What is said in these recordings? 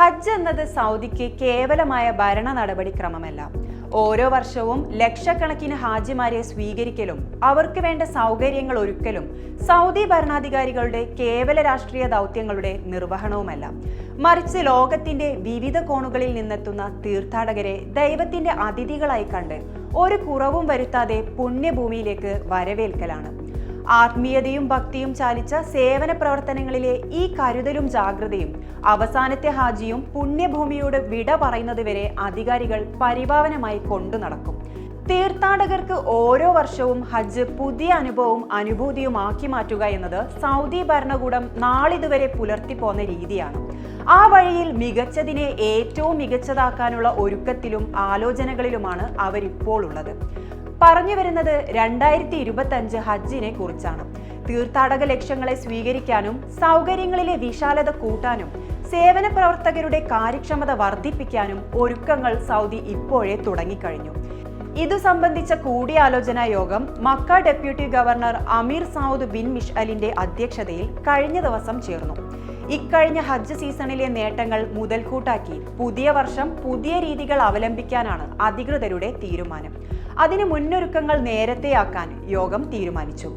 ഹജ്ജ് എന്നത് സൗദിക്ക് കേവലമായ ഭരണ നടപടിക്രമമല്ല. ഓരോ വർഷവും ലക്ഷക്കണക്കിന് ഹാജിമാരെ സ്വീകരിക്കലും അവർക്ക് വേണ്ട സൗകര്യങ്ങൾ ഒരുക്കലും സൗദി ഭരണാധികാരികളുടെ കേവല രാഷ്ട്രീയ ദൗത്യങ്ങളുടെ നിർവഹണവുമല്ല. മറിച്ച് ലോകത്തിന്റെ വിവിധ കോണുകളിൽ നിന്നെത്തുന്ന തീർത്ഥാടകരെ ദൈവത്തിന്റെ അതിഥികളായി കണ്ട് ഒരു കുറവും വരുത്താതെ പുണ്യഭൂമിയിലേക്ക് വരവേൽക്കലാണ്. ആത്മീയതയും ഭക്തിയും ചാലിച്ച സേവന പ്രവർത്തനങ്ങളിലെ ഈ കരുതലും ജാഗ്രതയും അവസാനത്തെ ഹാജിയും പുണ്യഭൂമിയോട് വിട പറയുന്നതുവരെ അധികാരികൾ പരിഭാവനമായി കൊണ്ടു നടക്കും. തീർത്ഥാടകർക്ക് ഓരോ വർഷവും ഹജ്ജ് പുതിയ അനുഭവവും അനുഭൂതിയുമാക്കി മാറ്റുക എന്നത് സൗദി ഭരണകൂടം നാളിതുവരെ പുലർത്തിപ്പോന്ന രീതിയാണ്. ആ വഴിയിൽ മികച്ചതിനെ ഏറ്റവും മികച്ചതാക്കാനുള്ള ഒരുക്കത്തിലും ആലോചനകളിലുമാണ് അവരിപ്പോൾ ഉള്ളത്. പറഞ്ഞു വരുന്നത് രണ്ടായിരത്തി ഇരുപത്തി അഞ്ച് ഹജ്ജിനെ കുറിച്ചാണ്. തീർത്ഥാടക ലക്ഷ്യങ്ങളെ സ്വീകരിക്കാനും സൗകര്യങ്ങളിലെ വിശാലത കൂട്ടാനും സേവന പ്രവർത്തകരുടെ കാര്യക്ഷമത വർദ്ധിപ്പിക്കാനും ഒരുക്കങ്ങൾ സൗദി ഇപ്പോഴേ തുടങ്ങിക്കഴിഞ്ഞു. ഇതു സംബന്ധിച്ച കൂടിയാലോചനാ യോഗം Makkah deputy governor Ameer Saud bin മിഷ് അലിന്റെ അധ്യക്ഷതയിൽ കഴിഞ്ഞ ദിവസം ചേർന്നു. ഇക്കഴിഞ്ഞ ഹജ്ജ് സീസണിലെ നേട്ടങ്ങൾ മുതൽക്കൂട്ടാക്കി പുതിയ വർഷം പുതിയ രീതികൾ അവലംബിക്കാനാണ് അധികൃതരുടെ തീരുമാനം. അതിന് മുന്നൊരുക്കങ്ങൾ നേരത്തെയാക്കാൻ യോഗം തീരുമാനിച്ചു.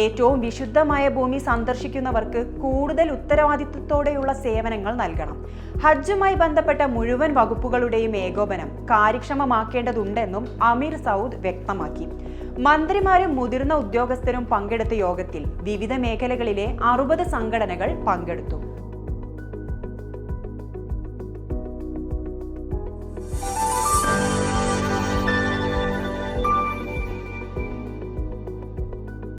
ഏറ്റവും വിശുദ്ധമായ ഭൂമി സന്ദർശിക്കുന്നവർക്ക് കൂടുതൽ ഉത്തരവാദിത്വത്തോടെയുള്ള സേവനങ്ങൾ നൽകണം. ഹജ്ജുമായി ബന്ധപ്പെട്ട മുഴുവൻ വകുപ്പുകളുടെയും ഏകോപനം കാര്യക്ഷമമാക്കേണ്ടതുണ്ടെന്നും അമീർ സൗദ് വ്യക്തമാക്കി. മന്ത്രിമാരും മുതിർന്ന ഉദ്യോഗസ്ഥരും പങ്കെടുത്ത യോഗത്തിൽ വിവിധ മേഖലകളിലെ അറുപത് സംഘടനകൾ പങ്കെടുത്തു.